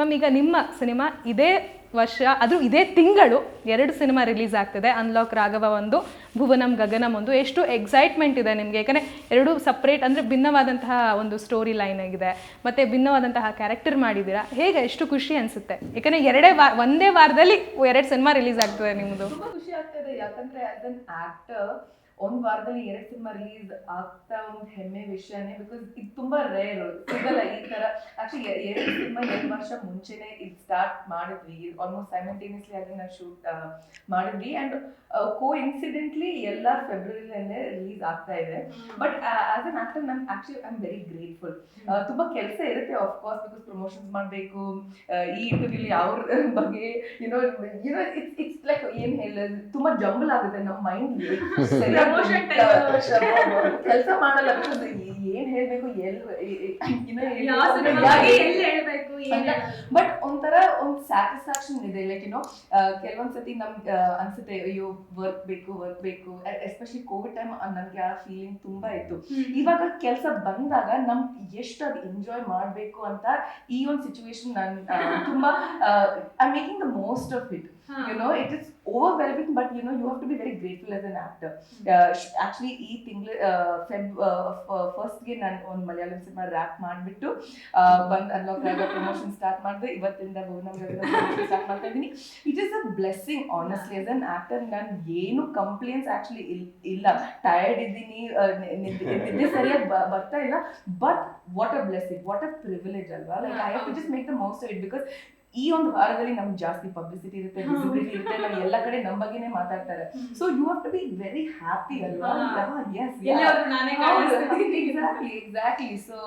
Ma'am ಈಗ ನಿಮ್ಮ cinema ಇದೇ ವರ್ಷ, ಅದು ಇದೇ ತಿಂಗಳು ಎರಡು ಸಿನಿಮಾ ರಿಲೀಸ್ ಆಗ್ತಿದೆ. ಅನ್ಲಾಕ್ ರಾಘವ ಒಂದು, ಭುವನಂ ಗಗನಂ ಒಂದು. ಎಷ್ಟು ಎಕ್ಸೈಟ್ಮೆಂಟ್ ಇದೆ ನಿಮಗೆ. ಯಾಕಂದರೆ ಎರಡು ಸಪ್ರೇಟ್ ಅಂದರೆ ಭಿನ್ನವಾದಂತಹ ಒಂದು ಸ್ಟೋರಿ ಲೈನ್ ಆಗಿದೆ. ಮತ್ತು ಭಿನ್ನವಾದಂತಹ ಕ್ಯಾರೆಕ್ಟರ್ ಮಾಡಿದ್ದೀರಾ. ಹೇಗೆ ಎಷ್ಟು ಖುಷಿ ಅನಿಸುತ್ತೆ? ಯಾಕಂದರೆ ಎರಡೇ ವಾರ ಒಂದೇ ವಾರದಲ್ಲಿ ಎರಡು ಸಿನಿಮಾ ರಿಲೀಸ್ ಆಗ್ತದೆ ನಿಮ್ಮದು ಖುಷಿ ಆಗ್ತದೆ. ಯಾಕಂದರೆ ಆ್ಯಕ್ಟರ್ ಒಂದ್ ವಾರದಲ್ಲಿ ಎರಡ್ ಸಿನಿಮಾ ರಿಲೀಸ್ ಆಗ್ತಾ ಒಂದ್ ಹೆಮ್ಮೆ ವಿಷಯನೇ ಬಿಕಾಸ್ ಇದು ತುಂಬಾ ರೇರ್ ಸಿಗಲ್ಲ ಈ ತರ ಆಕ್ಚುಲಿ ಎರಡ್ ಸಿನಿಮಾ ಎರಡ್ ವರ್ಷ ಮುಂಚೆನೆ ಇದು ಸ್ಟಾರ್ಟ್ ಮಾಡಿದ್ವಿ. ಆಲ್ಮೋಸ್ಟ್ ಸೈಮಲ್ಟೇನಿಯಸ್ಲಿ ಅದನ್ನ ಶೂಟ್ ಮಾಡಿದ್ವಿ ಅಂಡ್ ಕೋ ಇನ್ಸಿಡೆಂಟ್ಲಿ ಎಲ್ಲ ಫೆಬ್ರವರಿಲೇ ರಿಲೀಸ್ ಆಗ್ತಾ ಇದೆ. ಬಟ್ ಆಸ್ ಅನ್ ಆಕ್ಟರ್ ನನ್ actually I am very grateful ತುಂಬಾ ಕೆಲಸ ಇರುತ್ತೆ ಆಫ್ ಕೋರ್ಸ್ ಬಿಕಾಸ್ ಪ್ರಮೋಷನ್ಸ್ ಮಾಡಬೇಕು. ಈ ಇಂಟರ್ವ್ಯೂ ಅವ್ರ ಬಗ್ಗೆ you know you know it's it's like ಏನ್ ಹೇಳ ತುಂಬಾ ಜಂಬಲ್ ಆಗುತ್ತೆ ನಮ್ಮ ಮೈಂಡ್. ಕೆಲಸ ಮಾಡಲ್ಲ. ಏನ್ ಹೇಳ್ಬೇಕು ಬಟ್ ಒಂಥರ ಒಂದ್ ಸ್ಯಾಟಿಸ್ಫ್ಯಾಕ್ಷನ್ ಇದೆ. ಲೈಕ್ ಏನೋ ಕೆಲವೊಂದ್ಸತಿ ನಮ್ಗೆ ಅನ್ಸುತ್ತೆ ಅಯ್ಯೋ ವರ್ಕ್ ಬೇಕು ವರ್ಕ್ ಬೇಕು. ಎಸ್ಪೆಷಲಿ ಕೋವಿಡ್ ಟೈಮ್ ನನ್ಗೆ ಆ ಫೀಲಿಂಗ್ ತುಂಬಾ ಇತ್ತು. ಇವಾಗ ಕೆಲಸ ಬಂದಾಗ ನಮ್ ಎಷ್ಟು ಅದ್ ಎಂಜಾಯ್ ಮಾಡ್ಬೇಕು ಅಂತ ಈ ಒಂದು ಸಿಚುವೇಶನ್ ನನ್ ತುಂಬಾ I making the most of it you know it is overwhelming but you know you have to be very grateful as an actor actually ಈ ತಿಂಗಳು ಫೆಬ್ ಫಸ್ಟ್ಗೆ ನಾನು ಒಂದು ಮಲಯಾಳಂ ಸಿನಿಮಾ ರ್ಯಾಪ್ ಮಾಡಿಬಿಟ್ಟು ಬಂದು ಅನ್ಲಾಕ್ ಆಗ ಪ್ರಮೋಷನ್ ಸ್ಟಾರ್ಟ್ ಮಾಡಿದೆ ಇವತ್ತಿಂದ ಸ್ಟಾರ್ಟ್ ಮಾಡ್ತಾ ಇದ್ದೀನಿ it is a blessing honestly as an actor ನಾನು ಏನು ಕಂಪ್ಲೇಂಟ್ಸ್ ಆಕ್ಚುಲಿ ಇಲ್ಲ ಟಯರ್ಡ್ ಇದ್ದೀನಿ ನಿದ್ದೆ ಸರಿಯಾಗಿ ಬರ್ತಾ ಇಲ್ಲ but what a blessing what a privilege ಅಲ್ವಾ like I have to just make the most it because ಈ ಒಂದು ವಾರದಲ್ಲಿ ನಮ್ಗೆ ಜಾಸ್ತಿ ಪಬ್ಲಿಸಿಟಿ ಇರುತ್ತೆ ವಿಸಿಬಿಲಿಟಿ ಇರುತ್ತೆ ನಾವು ಎಲ್ಲ ಕಡೆ ನಮ್ಮ ಬಗ್ಗೆನೇ ಮಾತಾಡ್ತಾರೆ. So you have to be very happy ಅಲ್ವಾ? ಎಸ್. ಎಕ್ಸಾಕ್ಟ್ಲಿ ಎಕ್ಸಾಕ್ಟ್ಲಿ ಸೊ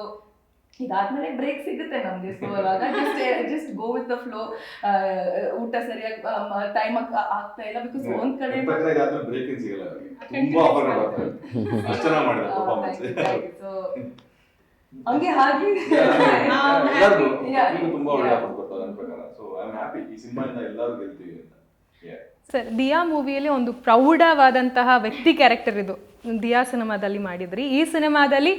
ಇದಾದ್ಮೇಲೆ ಬ್ರೇಕ್ ಸಿಗುತ್ತೆ ನಮ್ಗೆ. ಸೊ ಅವಾಗ just just go with the flow ಊಟ ಸರಿಯಾಗಿ ಟೈಮ್ ಆಗ್ತಾ ಇಲ್ಲ ಬಿಕಾಸ್ ಒಂದ್ ಕಡೆ ಹಂಗೆ ಹಾಗೆ. ತುಂಬಾ ಒಳ್ಳೆ Yeah. ಆಫರ್ ನನ್ನ ಪ್ರಕಾರ ಸೊ ಐ ಆಮ್ ಹ್ಯಾಪಿ ಈ ಸಿನಿಮಾಯಿಂದ ಎಲ್ಲರೂ ಗೆಲ್ತೀವಿ ಅಂತ. Yeah. ಸರ್ ದಿಯಾ ಮೂವಿಯಲ್ಲಿ ಒಂದು ಪ್ರೌಢವಾದಂತಹ ವ್ಯಕ್ತಿ ಕ್ಯಾರೆಕ್ಟರ್ ಇದು. ದಿಯಾ ಸಿನಿಮಾದಲ್ಲಿ ಮಾಡಿದ್ರಿ. ಈ ಸಿನಿಮಾದಲ್ಲಿ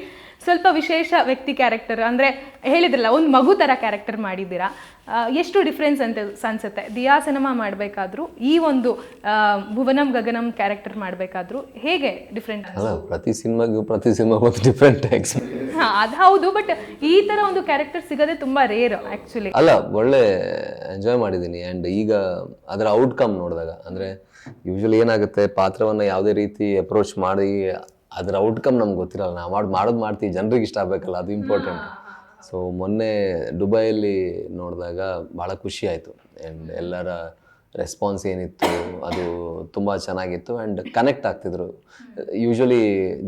ಸ್ವಲ್ಪ ವಿಶೇಷ ವ್ಯಕ್ತಿ ಕ್ಯಾರೆಕ್ಟರ್ ಅಂದ್ರೆ ಹೇಳಿದ್ರಲ್ಲ ಒಂದು ಮಗು ಥರ ಕ್ಯಾರೆಕ್ಟರ್ ಮಾಡಿದ್ದೀರಾ. ಆ, ಎಷ್ಟು ಡಿಫ್ರೆನ್ಸ್ ಅಂತ ಅನ್ಸುತ್ತೆ? ದಿಯಾ ಸಿನಿಮಾ ಮಾಡಬೇಕಾದ್ರೂ ಈ ಒಂದು ಆ, ಭುವನಂ ಗಗನಂ ಕ್ಯಾರೆಕ್ಟರ್ ಮಾಡಬೇಕಾದ್ರೂ ಹೇಗೆ ಡಿಫ್ರೆಂಟ್ ಅಲ್ಲ ಪ್ರತಿ ಸಿನಿಮಾಗೂ ಪ್ರತಿ ಸಿನಿಮಾ ಡಿಫ್ರೆಂಟ್ ಎಕ್ಸ್ಪೀರಿಯನ್ಸ್ ಅದು ಹೌದು ಬಟ್ ಈ ತರ ಒಂದು ಕ್ಯಾರೆಕ್ಟರ್ ಸಿಗೋದೇ ತುಂಬಾ ರೇರ್ ಆಕ್ಚುಲಿ ಅಲ್ಲ ಒಳ್ಳೆ ಎಂಜಾಯ್ ಮಾಡಿದೀನಿ. ಅಂಡ್ ಈಗ ಅದರ ಔಟ್ಕಮ್ ನೋಡಿದಾಗ ಅಂದ್ರೆ ಯೂಶಲಿ ಏನಾಗುತ್ತೆ ಪಾತ್ರವನ್ನ ಯಾವುದೇ ರೀತಿ ಅಪ್ರೋಚ್ ಮಾಡಿ ಅದರ ಔಟ್ಕಮ್ ನಮ್ಗೆ ಗೊತ್ತಿರಲ್ಲ. ನಾವು ಮಾಡಿ ಮಾಡೋದು ಮಾಡ್ತೀವಿ. ಜನರಿಗೆ ಇಷ್ಟ ಆಗಬೇಕಲ್ಲ ಅದು ಇಂಪಾರ್ಟೆಂಟ್ ಸೊ ಮೊನ್ನೆ ದುಬೈಯಲ್ಲಿ ನೋಡಿದಾಗ ಭಾಳ ಖುಷಿ ಆಯಿತು. ಆ್ಯಂಡ್ ಎಲ್ಲರ ರೆಸ್ಪಾನ್ಸ್ ಏನಿತ್ತು, ಅದು ತುಂಬ ಚೆನ್ನಾಗಿತ್ತು ಆ್ಯಂಡ್ ಕನೆಕ್ಟ್ ಆಗ್ತಿದ್ರು. ಯೂಶ್ವಲಿ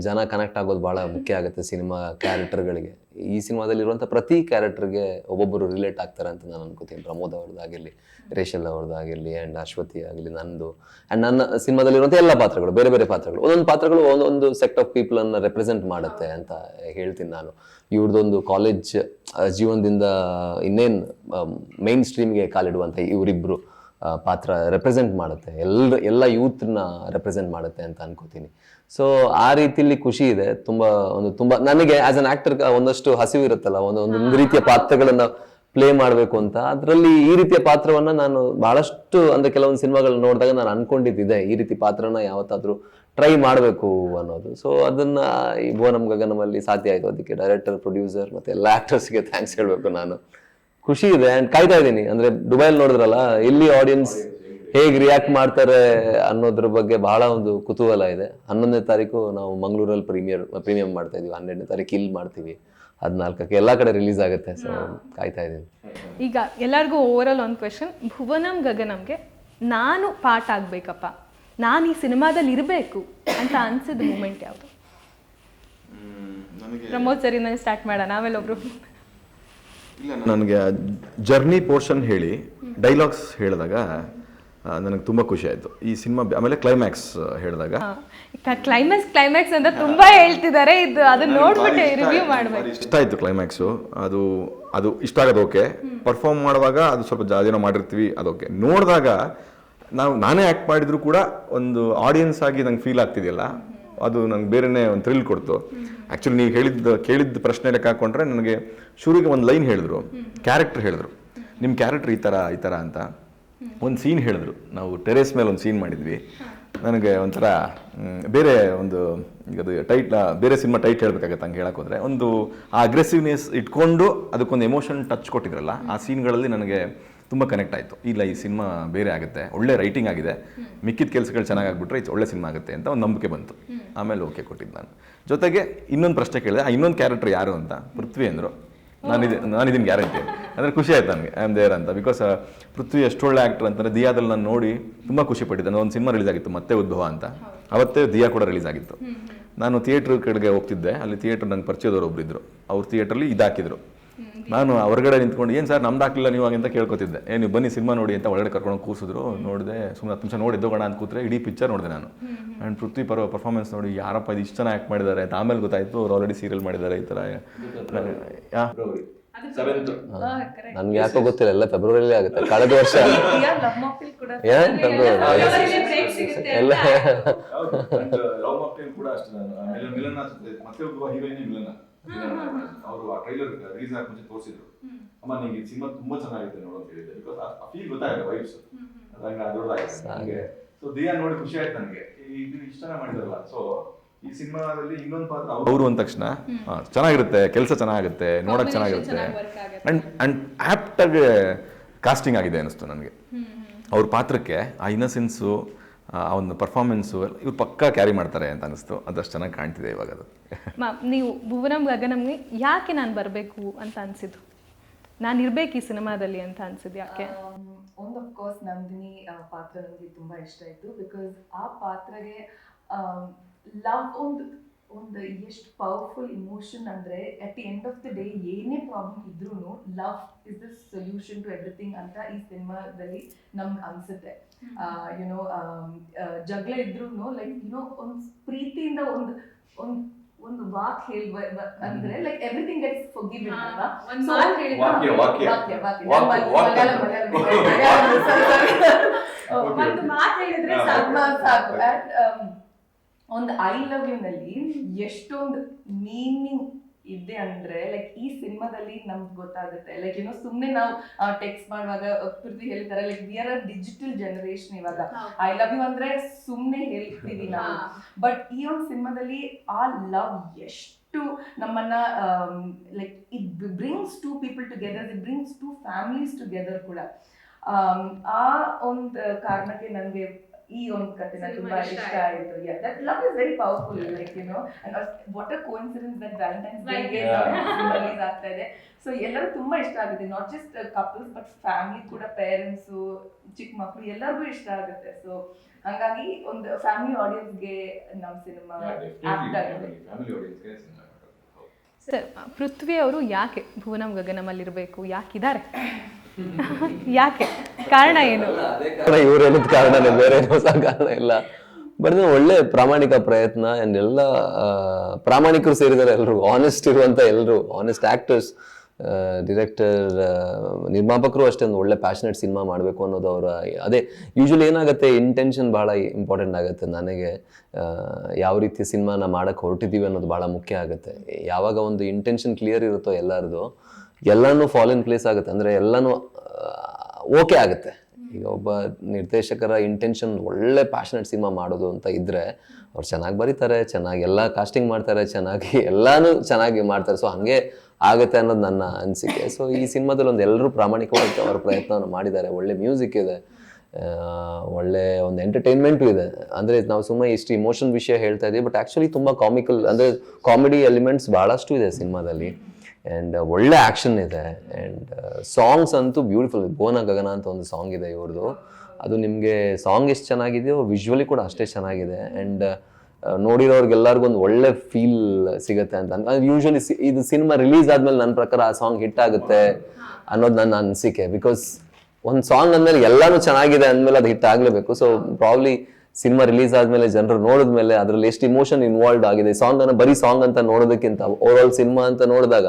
ಜನ ಕನೆಕ್ಟ್ ಆಗೋದು ಭಾಳ ಮುಖ್ಯ ಆಗುತ್ತೆ ಸಿನಿಮಾ ಕ್ಯಾರೆಕ್ಟರ್ಗಳಿಗೆ ಈ ಸಿನಿಮಾದಲ್ಲಿರುವಂಥ ಪ್ರತಿ ಕ್ಯಾರೆಕ್ಟರ್ಗೆ ಒಬ್ಬೊಬ್ಬರು ರಿಲೇಟ್ ಆಗ್ತಾರೆ ಅಂತ ನಾನು ಅನ್ಕೋತೀನಿ. ಪ್ರಮೋದ್ ಅವ್ರದ್ದಾಗಿರಲಿ ರೇಷಲ್ ಅವ್ರದ್ದಾಗಿರಲಿ ಆ್ಯಂಡ್ ಅಶ್ವತಿ ಆಗಲಿ ನಂದು. ಆ್ಯಂಡ್ ನನ್ನ ಸಿನಿಮಾದಲ್ಲಿರುವಂಥ ಎಲ್ಲ ಪಾತ್ರಗಳು, ಬೇರೆ ಬೇರೆ ಪಾತ್ರಗಳು. ಒಂದೊಂದು ಪಾತ್ರಗಳು ಒಂದೊಂದು ಸೆಟ್ ಆಫ್ ಪೀಪಲನ್ನು ರೆಪ್ರೆಸೆಂಟ್ ಮಾಡುತ್ತೆ ಅಂತ ಹೇಳ್ತೀನಿ ನಾನು. ಇವ್ರದ್ದೊಂದು ಕಾಲೇಜ್ ಜೀವನದಿಂದ ಇನ್ನೇನು ಮೈನ್ ಸ್ಟ್ರೀಮ್ಗೆ ಕಾಲಿಡುವಂಥ ಇವರಿಬ್ಬರು ಪಾತ್ರ ರೆಪ್ರೆಸೆಂಟ್ ಮಾಡುತ್ತೆ. ಎಲ್ಲ ಎಲ್ಲ ಯೂತ್ನ ರೆಪ್ರೆಸೆಂಟ್ ಮಾಡುತ್ತೆ ಅಂತ ಅನ್ಕೋತೀನಿ. ಸೊ ಆ ರೀತಿಲಿ ಖುಷಿ ಇದೆ. ತುಂಬಾ ಒಂದು ತುಂಬಾ ನನಗೆ ಆಸ್ ಅನ್ ಆಕ್ಟರ್ ಒಂದಷ್ಟು ಹಸಿವು ಇರುತ್ತಲ್ಲ ಒಂದು ಒಂದು ರೀತಿಯ ಪಾತ್ರಗಳನ್ನ ಪ್ಲೇ ಮಾಡಬೇಕು ಅಂತ. ಅದರಲ್ಲಿ ಈ ರೀತಿಯ ಪಾತ್ರವನ್ನ ನಾನು ಬಹಳಷ್ಟು ಅಂದರೆ ಕೆಲವೊಂದು ಸಿನಿಮಾಗಳನ್ನ ನೋಡಿದಾಗ ನಾನು ಅನ್ಕೊಂಡಿದ್ದಿದೆ ಈ ರೀತಿ ಪಾತ್ರನ ಯಾವತ್ತಾದ್ರೂ ಟ್ರೈ ಮಾಡಬೇಕು ಅನ್ನೋದು. ಸೊ ಅದನ್ನ ಈ ಭುವನಂ ಗಗನಮಲ್ಲಿ ಸಾಧ್ಯ ಆಯಿತು. ಅದಕ್ಕೆ ಡೈರೆಕ್ಟರ್ ಪ್ರೊಡ್ಯೂಸರ್ ಮತ್ತೆ ಎಲ್ಲ ಆ್ಯಕ್ಟರ್ಸ್ಗೆ ಥ್ಯಾಂಕ್ಸ್ ಹೇಳಬೇಕು ನಾನು. ಖುಷಿ ಇದೆ ಅಂಡ್ ಕಾಯ್ತಾ ಇದ್ದೀನಿ. ಅಂದ್ರೆ ದುಬೈಲ್ ನೋಡಿದ್ರಲ್ಲ ಇಲ್ಲಿ ಆಡಿಯನ್ಸ್ ಹೇಗೆ ರಿಯಾಕ್ಟ್ ಮಾಡ್ತಾರೆ ಅನ್ನೋದ್ರ ಬಗ್ಗೆ ಬಹಳ ಒಂದು ಕುತೂಹಲ ಇದೆ. ಹನ್ನೊಂದನೇ ತಾರೀಕು ನಾವು ಮಂಗಳೂರಲ್ಲಿ ಪ್ರೀಮಿಯರ್ ಪ್ರೀಮಿಯಂ ಮಾಡ್ತಾ ಇದೀವಿ ಹನ್ನೆರಡನೇ ತಾರೀಕು ಇಲ್ಲಿ ಮಾಡ್ತೀವಿ. ಹದಿನಾಲ್ಕಕ್ಕೆ ಎಲ್ಲ ಕಡೆ ರಿಲೀಸ್ ಆಗುತ್ತೆ. ಸೊ ಕಾಯ್ತಾ ಇದ್ದೀನಿ. ಈಗ ಎಲ್ಲರಿಗೂ ಓವರಾಲ್ ಒಂದು ಕ್ವೆಶನ್ ಭುವನಂ ಗಗನಂಗೆ ನಾನು ಪಾಠ ಆಗಬೇಕಪ್ಪ. ನಾನು ಈ ಸಿನಿಮಾದಲ್ಲಿ ಇರಬೇಕು ಅಂತ ಅನ್ಸಿದ ಮೂಮೆಂಟ್ ಯಾವುದು? ನನಗೆ ಪ್ರಮೋದ್ ಸರಿನ? ಸ್ಟಾರ್ಟ್ ಮಾಡೋಣ ಆಮೇಲೆ ಒಬ್ರು ನನಗೆ ಜರ್ನಿ ಪೋರ್ಷನ್ ಹೇಳಿ ಡೈಲಾಗ್ಸ್ ಹೇಳಿದಾಗ ನನಗೆ ತುಂಬ ಖುಷಿ ಆಯಿತು. ಈ ಸಿನಿಮಾ ಆಮೇಲೆ ಕ್ಲೈಮ್ಯಾಕ್ಸ್ ಹೇಳಿದಾಗ. ಕ್ಲೈಮ್ಯಾಕ್ಸ್ ಕ್ಲೈಮ್ಯಾಕ್ಸ್ ಅಂತ ತುಂಬಾ ಹೇಳ್ತಿದ್ದಾರೆ. ಇದು ಅದನ್ನ ನೋಡ್ಬಿಟ್ಟು ರಿವ್ಯೂ ಮಾಡಬೇಕು. ಇಷ್ಟ ಆಯಿತು ಕ್ಲೈಮ್ಯಾಕ್ಸು ಅದು ಅದು ಇಷ್ಟ ಆಗೋದು ಓಕೆ. ಪರ್ಫಾರ್ಮ್ ಮಾಡುವಾಗ ಅದು ಸ್ವಲ್ಪ ಜಾಸ್ತಿನೋ ಮಾಡಿರ್ತೀವಿ ಅದು ಓಕೆ. ನೋಡಿದಾಗ ನಾವು ನಾನೇ ಆ್ಯಕ್ಟ್ ಮಾಡಿದ್ರು ಕೂಡ ಒಂದು ಆಡಿಯನ್ಸ್ ಆಗಿ ನಂಗೆ ಫೀಲ್ ಆಗ್ತಿದೆಯಲ್ಲ. ಅದು ನನಗೆ ಬೇರೆನೇ ಒಂದು ಥ್ರಿಲ್ ಕೊಡ್ತು. ಆ್ಯಕ್ಚುಲಿ ನೀವು ಹೇಳಿದ್ದು, ಕೇಳಿದ್ದ ಪ್ರಶ್ನೆ ಲೆಕ್ಕ ಹಾಕೊಂಡ್ರೆ ನನಗೆ ಶುರುವಿಗೆ ಒಂದು ಲೈನ್ ಹೇಳಿದ್ರು. ಕ್ಯಾರೆಕ್ಟರ್ ಹೇಳಿದ್ರು. ನಿಮ್ಮ ಕ್ಯಾರೆಕ್ಟರ್ ಈ ಥರ ಈ ಥರ ಅಂತ. ಒಂದು ಸೀನ್ ಹೇಳಿದ್ರು. ನಾವು ಟೆರೇಸ್ ಮೇಲೆ ಒಂದು ಸೀನ್ ಮಾಡಿದ್ವಿ. ನನಗೆ ಒಂಥರ ಬೇರೆ ಒಂದು, ಈಗ ಅದು ಟೈಟ್ ಬೇರೆ ಸಿನಿಮಾ ಟೈಟ್ ಹೇಳ್ಬೇಕಾಗತ್ತೆ ಹಂಗೆ ಹೇಳಕ್ಕೆ ಹೋದರೆ. ಒಂದು ಆ ಅಗ್ರೆಸಿವ್ನೆಸ್ ಇಟ್ಕೊಂಡು ಅದಕ್ಕೊಂದು ಎಮೋಷನ್ ಟಚ್ ಕೊಟ್ಟಿದ್ರಲ್ಲ, ಆ ಸೀನ್ಗಳಲ್ಲಿ ನನಗೆ ತುಂಬ ಕನೆಕ್ಟ್ ಆಯಿತು. ಇಲ್ಲ ಈ ಸಿನಿಮಾ ಬೇರೆ ಆಗುತ್ತೆ. ಒಳ್ಳೆ ರೈಟಿಂಗ್ ಆಗಿದೆ. ಮಿಕ್ಕಿದ ಕೆಲಸಗಳು ಚೆನ್ನಾಗಿ ಆಗ್ಬಿಟ್ರೆ ಇದು ಒಳ್ಳೆ ಸಿನಿಮಾ ಆಗುತ್ತೆ ಅಂತ ಒಂದು ನಂಬಿಕೆ ಬಂತು. ಆಮೇಲೆ ಓಕೆ ಕೊಟ್ಟಿದ್ದು ನಾನು. ಜೊತೆಗೆ ಇನ್ನೊಂದು ಪ್ರಶ್ನೆ ಕೇಳಿದೆ. ಆ ಇನ್ನೊಂದು ಕ್ಯಾರೆಕ್ಟರ್ ಯಾರು ಅಂತ? ಪೃಥ್ವಿ ಅಂದರು. ನಾನು ನಾನಿದ್ದೀನಿ ಗ್ಯಾರಂಟಿ ಅಂದರೆ ಖುಷಿ ಆಯ್ತು ನನಗೆ. ಐ ಆಮ್ ದೇರ್ ಅಂತ ಬಿಕಾಸ್ ಪೃಥ್ವಿ ಎಷ್ಟು ಒಳ್ಳೆ ಆ್ಯಕ್ಟರ್ ಅಂತಂದರೆ ದಿಯಾದಲ್ಲಿ ನಾನು ನೋಡಿ ತುಂಬ ಖುಷಿ ಪಟ್ಟಿದ್ದೆ. ನಾನು ಒಂದು ಸಿನಿಮಾ ರಿಲೀಸ್ ಆಗಿತ್ತು ಮತ್ತೆ ಉದ್ಭವ ಅಂತ. ಅವತ್ತೇ ದಿಯಾ ಕೂಡ ರಿಲೀಸ್ ಆಗಿತ್ತು. ನಾನು ಥಿಯೇಟ್ರ್ ಕಡೆಗೆ ಹೋಗ್ತಿದ್ದೆ. ಅಲ್ಲಿ ಥಿಯೇಟ್ರ್ ನಂಗೆ ಪರಿಚಯದವ್ರು ಒಬ್ಬರಿದ್ದರು ಅವ್ರು ಥಿಯೇಟ್ರಲ್ಲಿ ಇದಾಕಿದ್ರು. ನಾನು ಹೊರಗಡೆ ನಿಂತ್ಕೊಂಡು ಏನು ಸರ್ ನಮ್ದು ಹಾಕಿಲ್ಲ ನೀವು ಅಂತ ಕೇಳ್ಕೊತಿದ್ದೆ. ಏ ನೀವು ಬನ್ನಿ ಸಿನಿಮಾ ನೋಡಿ ಅಂತ ಒಳಗಡೆ ಕರ್ಕೊಂಡು ಕೂರಿಸಿದ್ರು ನೋಡಿದೆ ಸುಮ್ಮನೆ ಹತ್ತು ನಿಮಿಷ ನೋಡಿದ್ದು ಎದ್ದೋಗೋಣ ಅಂತ ಕೂತ್ರೆ ಇಡೀ ಪಿಕ್ಚರ್ ನೋಡಿದೆ ನಾನು. ಆ್ಯಂಡ್ ಪೃಥ್ವಿ ಪರ್ವ ಪರ್ಫಾರ್ಮೆನ್ಸ್ ನೋಡಿ ಯಾರಪ್ಪ ಇದು ಇಷ್ಟು ಚೆನ್ನಾಗಿ ಆ್ಯಕ್ಟ್ ಮಾಡಿದ್ದಾರೆ ಅಂತ ಆಮೇಲೆ ಗೊತ್ತಾಯಿತು ಅವ್ರು ಆಲ್ರೆಡಿ ಸೀರಿಯಲ್ ಮಾಡಿದ್ದಾರೆ ಈ ಥರ ನನ್ಗೆ ಯಾಕೋ ಗೊತ್ತಿಲ್ಲ ಎಲ್ಲ ಫೆಬ್ರವರಿಲಿ ಆಗುತ್ತೆ. ಕಳೆದ ವರ್ಷ. ಲವ್ ಮಾಫಿಲ್ ಕೂಡ ಏನ್ ಫೆಬ್ರವರಿ ಎಲ್ಲ. ಲವ್ ಮಾಕ್ಟೇಲ್ ಕೂಡ ಅಷ್ಟೇ ಅವರು ಆ ಟ್ರೈಲರ್ ರಿಲೀಸ್ ಆಗಿ ಮುಂಚೆ ತೋರಿಸಿದ್ರು. ಅಮ್ಮ ನಿಂಗೆ ಸಿನಿಮಾ ತುಂಬಾ ಚೆನ್ನಾಗಿದೆ ನೋಡು ಅಂತ ಹೇಳಿದ್ದೆ. ಬಿಕಾಸ್ ಆ ಫೀಲ್ ಗೊತ್ತಾಗಿದೆ ವೈಬ್ಸ್ ಅದಂಗೆ ದೊಡ್ಡದಾಗಿದೆ ನನಗೆ. ಸೊ ದಿಯಾ ನೋಡಿ ಖುಷಿ ಆಯ್ತು ನನಗೆ. ಇದು ಇಷ್ಟನೇ ಮಾಡಿದ್ರಲ್ಲ ಸೊ ಈ ಸಿನಿಮಾದಲ್ಲಿ ಇನ್ನೊಂದು ಪಾತ್ರ ಅವರು ಅಂದ ತಕ್ಷಣ ಚೆನ್ನಾಗಿರುತ್ತೆ ಕೆಲಸ ಚೆನ್ನಾಗುತ್ತೆ ನೋಡಕ್ ಚೆನ್ನಾಗಿರುತ್ತೆ. ಅಂಡ್ ಅಂಡ್ ಆಪ್ಟ್ ಆಗಿ ಕಾಸ್ಟಿಂಗ್ ಆಗಿದೆ ಅನಿಸ್ತು ನನಗೆ. ಅವ್ರ ಪಾತ್ರಕ್ಕೆ ಆ ಇನ್ನಸೆನ್ಸು ಆ ಒಂದು ಪರ್ಫಾರ್ಮೆನ್ಸು ಇವ್ರು ಪಕ್ಕಾ ಕ್ಯಾರಿ ಮಾಡ್ತಾರೆ ಅಂತ ಅನಿಸ್ತು. ಅದಷ್ಟು ಚೆನ್ನಾಗಿ ಕಾಣ್ತಿದೆ ಇವಾಗ ಅದು. ಮ್ಯಾಮ್ ನೀವು ಭುವನಂ ಗಗನಂಗೆ ಯಾಕೆ ನಾನು ಬರಬೇಕು ಅಂತ ಅನಿಸಿದ್ದು? ನಾನು ಇರ್ಬೇಕು ಈ ಸಿನಿಮಾದಲ್ಲಿ ಅಂತ ಅನಿಸಿದ್ದು ಯಾಕೆ? ಒಂದು ಆಫ್ ಕೋರ್ಸ್ ನಂದಿನಿ ಆ, ಪಾತ್ರ ನನಗೆ ತುಂಬ ಇಷ್ಟ ಆಯಿತು. ಬಿಕಾಸ್ ಆ ಪಾತ್ರಗೆ ಲವ್ ಒಂದು ಒಂದು ಎಷ್ಟು ಪವರ್ಫುಲ್ ಇಮೋಷನ್ ಅಂದ್ರೆ at the end of the day ಏನೇ ಪ್ರಾಬ್ಲಮ್ ಇದ್ರೂ love is the solution to everything ಅಂತ ಈ ಸಿನಿಮಾದಲ್ಲಿ ನಮ್ಗೆ ಅನಿಸುತ್ತೆ. ಯುನೋ ಜಗಳ ಇದ್ರೂ ಲೈಕ್ ಯುನೋ ಒಂದು ಪ್ರೀತಿಯಿಂದ ಒಂದು ಒಂದು ಒಂದು ವಾಕ್ ಹೇಳ್ಬ ಅಂದ್ರೆ ಲೈಕ್ ಎವ್ರಿಥಿಂಗ್ ಗೆಟ್ಸ್ ಫಾರ್ಗಿವನ್ ಅಲ್ವಾ? ಒಂದ್ ಮಾತ್ ಹೇಳಿದ್ರೆ- ವಾಕ್ಯ, ವಾಕ್ಯ. ಒಂದು ಮಾತು. ಸಾಕು. ಒಂದು ಐ ಲವ್ ಯುನಲ್ಲಿ ಎಷ್ಟೊಂದು ಮೀನಿಂಗ್ ಇದೆ ಅಂದ್ರೆ ಲೈಕ್ ಈ ಸಿನಿಮಾದಲ್ಲಿ ನಮ್ಗೆ ಗೊತ್ತಾಗುತ್ತೆ. ಲೈಕ್ ಏನೋ ಸುಮ್ಮನೆ ನಾವು ಟೆಕ್ಸ್ಟ್ ಮಾಡುವಾಗ ಪೃಥ್ವಿ ಹೇಳ್ತಾರೆ like we are a digital generation ಇವಾಗ. ಐ ಲವ್ ಯು ಅಂದ್ರೆ ಸುಮ್ಮನೆ ಹೇಳ್ತೀವಿ ನಾವು. ಬಟ್ ಈ ಒಂದು ಸಿನಿಮಾದಲ್ಲಿ ಆ ಲವ್ ಎಷ್ಟು ನಮ್ಮನ್ನ like it brings to people together it brings to families together ಕೂಡ. ಆ ಒಂದು ಕಾರಣಕ್ಕೆ ನನಗೆ ಈ ಒಂದು ಕತೆ ನಂಗೆ ತುಂಬಾ ಇಷ್ಟ ಆಯ್ತು. Ya that love is very powerful like you know what a coincidence that Valentine's day. Release ಆಗ್ತಾ ಇದೆ. ಸೊ ಎಲ್ಲರೂ ತುಂಬಾ ಇಷ್ಟ ಆಗುತ್ತೆ. Not just couples but family ಕೂಡ ಪೇರೆಂಟ್ಸ್ ಚಿಕ್ಕ ಮಕ್ಕಳು ಎಲ್ಲರಿಗೂ ಇಷ್ಟ ಆಗುತ್ತೆ. ಸೊ ಹಂಗಾಗಿ ಒಂದು ಫ್ಯಾಮಿಲಿ ಆಡಿಯನ್ಸ್ಗೆ ನಮ್ಮ ಸಿನಿಮಾ ಆಕ್ಟ್ ಆಗಿದೆ. ಸರ್ ಪೃಥ್ವಿ ಅವರು ಯಾಕೆ ಭುವನಂ ಗಗನಮಲ್ಲಿರಬೇಕು? ಯಾಕಿದ್ದಾರೆ? ಯಾಕೆ? ಕಾರಣ ಏನು? ಇವ್ರು ಕಾರಣನೇ, ಬೇರೆ ಹೊಸ ಕಾರಣ ಇಲ್ಲ. ಬಟ್ ಒಳ್ಳೆ ಪ್ರಾಮಾಣಿಕ ಪ್ರಯತ್ನ ಎಲ್ಲ ಪ್ರಾಮಾಣಿಕರು ಸೇರಿದ್ದಾರೆ ಎಲ್ಲರೂ ಆನೆಸ್ಟ್ ಇರುವಂತ ಎಲ್ಲರೂ ಆನೆಸ್ಟ್ ಆಕ್ಟರ್ಸ್ ಡಿರೆಕ್ಟರ್ ನಿರ್ಮಾಪಕರು ಅಷ್ಟೇ ಒಂದು ಒಳ್ಳೆ ಪ್ಯಾಷನೇಟ್ ಸಿನಿಮಾ ಮಾಡಬೇಕು ಅನ್ನೋದು ಅವರ, ಅದೇ ಯೂಶಲಿ ಏನಾಗುತ್ತೆ ಇಂಟೆನ್ಷನ್ ಭಾಳ ಇಂಪಾರ್ಟೆಂಟ್ ಆಗುತ್ತೆ. ನನಗೆ ಯಾವ ರೀತಿ ಸಿನಿಮಾನ ಮಾಡಕ್ಕೆ ಹೊರಟಿದ್ದೀವಿ ಅನ್ನೋದು ಭಾಳ ಮುಖ್ಯ ಆಗುತ್ತೆ. ಯಾವಾಗ ಒಂದು ಇಂಟೆನ್ಷನ್ ಕ್ಲಿಯರ್ ಇರುತ್ತೋ ಎಲ್ಲರದು ಎಲ್ಲಾನು ಫಾಲ್ ಇನ್ ಪ್ಲೇಸ್ ಆಗುತ್ತೆ. ಅಂದರೆ ಎಲ್ಲನೂ ಓಕೆ ಆಗುತ್ತೆ. ಈಗ ಒಬ್ಬ ನಿರ್ದೇಶಕರ ಇಂಟೆನ್ಷನ್ ಒಳ್ಳೆ ಪ್ಯಾಷನೆಟ್ ಸಿನಿಮಾ ಮಾಡೋದು ಅಂತ ಇದ್ದರೆ ಅವ್ರು ಚೆನ್ನಾಗಿ ಬರೀತಾರೆ, ಚೆನ್ನಾಗಿ ಎಲ್ಲ ಕಾಸ್ಟಿಂಗ್ ಮಾಡ್ತಾರೆ, ಚೆನ್ನಾಗಿ ಎಲ್ಲನೂ ಚೆನ್ನಾಗಿ ಮಾಡ್ತಾರೆ. ಸೊ ಹಾಗೆ ಆಗುತ್ತೆ ಅನ್ನೋದು ನನ್ನ ಅನಿಸಿಕೆ. ಸೊ ಈ ಸಿನಿಮಾದಲ್ಲಿ ಒಂದು ಎಲ್ಲರೂ ಪ್ರಾಮಾಣಿಕವಾಗಿ ಅವರ ಪ್ರಯತ್ನವನ್ನು ಮಾಡಿದ್ದಾರೆ. ಒಳ್ಳೆ ಮ್ಯೂಸಿಕ್ ಇದೆ. ಒಳ್ಳೆ ಒಂದು ಎಂಟರ್ಟೈನ್ಮೆಂಟು ಇದೆ. ಅಂದರೆ ನಾವು ಸುಮ್ಮನೆ ಇಷ್ಟು ಇಮೋಷನ್ ವಿಷಯ ಹೇಳ್ತಾ ಇದ್ದೀವಿ ಬಟ್ ಆ್ಯಕ್ಚುಲಿ ತುಂಬ ಕಾಮಿಕಲ್ ಅಂದರೆ ಕಾಮಿಡಿ ಎಲಿಮೆಂಟ್ಸ್ ಭಾಳಷ್ಟು ಇದೆ ಸಿನಿಮಾದಲ್ಲಿ. ಆ್ಯಂಡ್ ಒಳ್ಳೆ ಆ್ಯಕ್ಷನ್ ಇದೆ. ಆ್ಯಂಡ್ ಸಾಂಗ್ಸ್ ಅಂತೂ ಬ್ಯೂಟಿಫುಲ್ ಬೋನ ಗಗನ ಅಂತ ಒಂದು ಸಾಂಗ್ ಇದೆ ಇವ್ರದ್ದು ಅದು ನಿಮಗೆ ಸಾಂಗ್ ಎಷ್ಟು ಚೆನ್ನಾಗಿದೆಯೋ ವಿಜುವಲಿ ಕೂಡ ಅಷ್ಟೇ ಚೆನ್ನಾಗಿದೆ. ಆ್ಯಂಡ್ ನೋಡಿರೋರ್ಗೆಲ್ಲರಿಗೂ ಒಂದು ಒಳ್ಳೆ ಫೀಲ್ ಸಿಗುತ್ತೆ ಅಂತ. ಯೂಶಲಿ ಇದು ಸಿನಿಮಾ ರಿಲೀಸ್ ಆದ್ಮೇಲೆ ನನ್ನ ಪ್ರಕಾರ ಆ ಸಾಂಗ್ ಹಿಟ್ ಆಗುತ್ತೆ ಅನ್ನೋದು ನನ್ನ ಅನಿಸಿಕೆ. ಬಿಕಾಸ್ ಒಂದು ಸಾಂಗ್ ಅಂದಮೇಲೆ ಎಲ್ಲಾನು ಚೆನ್ನಾಗಿದೆ ಅಂದಮೇಲೆ ಅದು ಹಿಟ್ ಆಗಲೇಬೇಕು. ಸೊ ಪ್ರಾಬ್ಲಿ ಸಿನಿಮಾ ರಿಲೀಸ್ ಆದ್ಮೇಲೆ ಜನರು ನೋಡಿದ್ಮೇಲೆ ಅದರಲ್ಲಿ ಎಷ್ಟು ಇಮೋಷನ್ ಇನ್ವಾಲ್ವ್ ಆಗಿದೆ. ಸಾಂಗ್ ಅನ್ನ ಬರೀ ಸಾಂಗ್ ಅಂತ ನೋಡೋದಕ್ಕಿಂತ ಓವರ್ ಆಲ್ ಸಿನಿಮಾ ಅಂತ ನೋಡಿದಾಗ